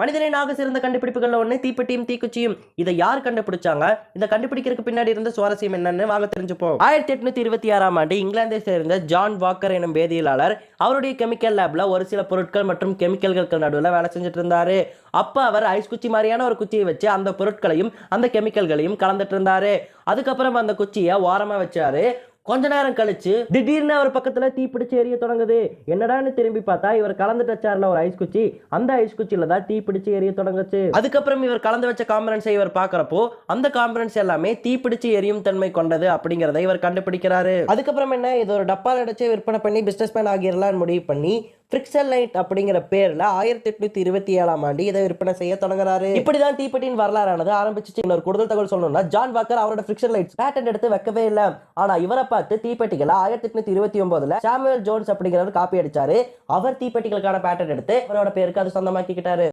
மனிதனை நாக சிறந்த கண்டுபிடிப்புகள்ல ஒன்று தீப்பெட்டியும் தீக்குச்சியும். இதை யார் கண்டுபிடிச்சாங்க? இதை கண்டுபிடிக்கிறதுக்கு பின்னாடி இருந்த சுவாரஸ்யம் என்னன்னு வாங்க தெரிஞ்சுப்போம். ஆயிரத்தி எட்நூத்தி இருபத்தி ஆறாம் ஆண்டு இங்கிலாந்தை சேர்ந்த ஜான் வாக்கர் எனும் வேதியியலாளர் அவருடைய கெமிக்கல் லேப்ல ஒரு சில பொருட்கள் மற்றும் கெமிக்கல்களுக்கு நடுவில் வேலை செஞ்சுட்டு இருந்தாரு அப்ப அவர் ஐஸ் குச்சி மாதிரியான ஒரு குச்சியை வச்சு அந்த பொருட்களையும் அந்த கெமிக்கல்களையும் கலந்துட்டு இருந்தாரு அதுக்கப்புறம் அந்த குச்சியை ஓரமாக வச்சாரு. கொஞ்ச நேரம் கழிச்சு திடீர்னு அவர் பக்கத்துல தீ பிடிச்சி எரிய தொடங்குது. என்னடான்னு திரும்பி பார்த்தா இவர் கலந்து வச்சார்ல ஒரு ஐஸ் குச்சி. அந்த ஐஸ் குச்சியில தான் தீ பிடிச்சி எரிய தொடங்குச்சு. அதுக்கப்புறம் இவர் கலந்து வச்ச காம்பரன்ஸை இவர் பாக்குறப்போ அந்த காம்பரன்ஸ் எல்லாமே தீ பிடிச்சு எரியும் தன்மை கொண்டது அப்படிங்கிறத இவர் கண்டுபிடிக்கிறாரு. அதுக்கப்புறம் என்ன இது ஒரு டப்பால் அடைச்சு விற்பனை பண்ணி பிசினஸ் மேன் ஆகிடலாம்னு முடிவு பண்ணி ஃப்ரிக்ஷன் லைட் அப்படிங்கிற பேரில் ஆயிரத்தி எட்நூத்தி இருபத்தி ஏழாம் ஆண்டு இதை விற்பனை செய்ய தொடங்குறாரு. இப்படிதான் தீப்பெட்டியின் வரலாறானது ஆரம்பிச்சு இன்னொரு கூடுதல் தகவல் சொல்லணும்னா ஜான் வாக்கர் அவரோட ஃப்ரிக்ஷன் லைட்ஸ் பேட்டன் எடுத்து வைக்கவே இல்லை. ஆனா இவரை பார்த்து தீப்பெட்டிகளை ஆயிரத்தி எட்நூத்தி இருபத்தி ஒன்பதுல சாமுவேல் ஜோன்ஸ் அப்படிங்கிறவர் காப்பி அடிச்சாரு. அவர் தீப்பெட்டிகளுக்கான பேட்டன் எடுத்து அவரோட பேருக்கு அது சொந்தமாக்கிக்கிட்டாரு.